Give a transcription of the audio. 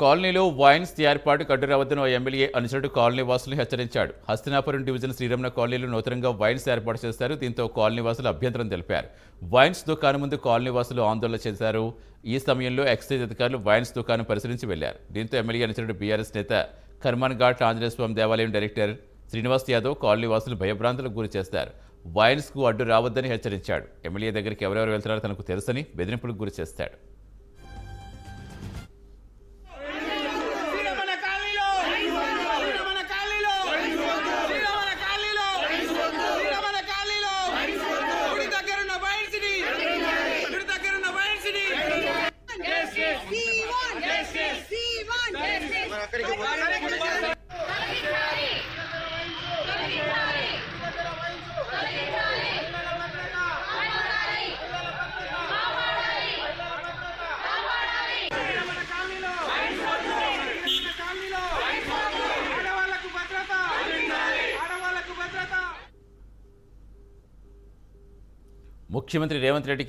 కాలనీలో వైన్స్ ఏర్పాటుకు అడ్డు రావద్దని ఓ ఎమ్మెల్యే అనుచరుడు కాలనీ వాసులను హెచ్చరించాడు. హస్తినాపురం డివిజన్ శ్రీరమణ కాలనీలో నూతనంగా వైన్స్ ఏర్పాటు చేశారు. దీంతో కాలనీ వాసులు అభ్యంతరం తెలిపారు. వైన్స్ దుకాణం ముందు కాలనీ వాసులు ఆందోళన చేశారు. ఈ సమయంలో ఎక్సైజ్ అధికారులు వైన్స్ దుకాణం పరిశీలించి వెళ్ళారు. దీంతో ఎమ్మెల్యే అనుచరుడు బీఆర్ఎస్ నేత కర్మన్ ఘాట్ ఆంజనేయస్వామి దేవాలయం డైరెక్టర్ శ్రీనివాస్ యాదవ్ కాలనీ వాసులు భయభ్రాంతులకు గురి చేస్తారు. వైన్స్కు అడ్డు రావద్దని హెచ్చరించాడు. ఎమ్మెల్యే దగ్గరికి ఎవరెవరు వెళ్తున్నారో తనకు తెలుసని బెదిరింపులకు గురి చేస్తాడు. అక్కడికి ముఖ్యమంత్రి రేవంత్ రెడ్డి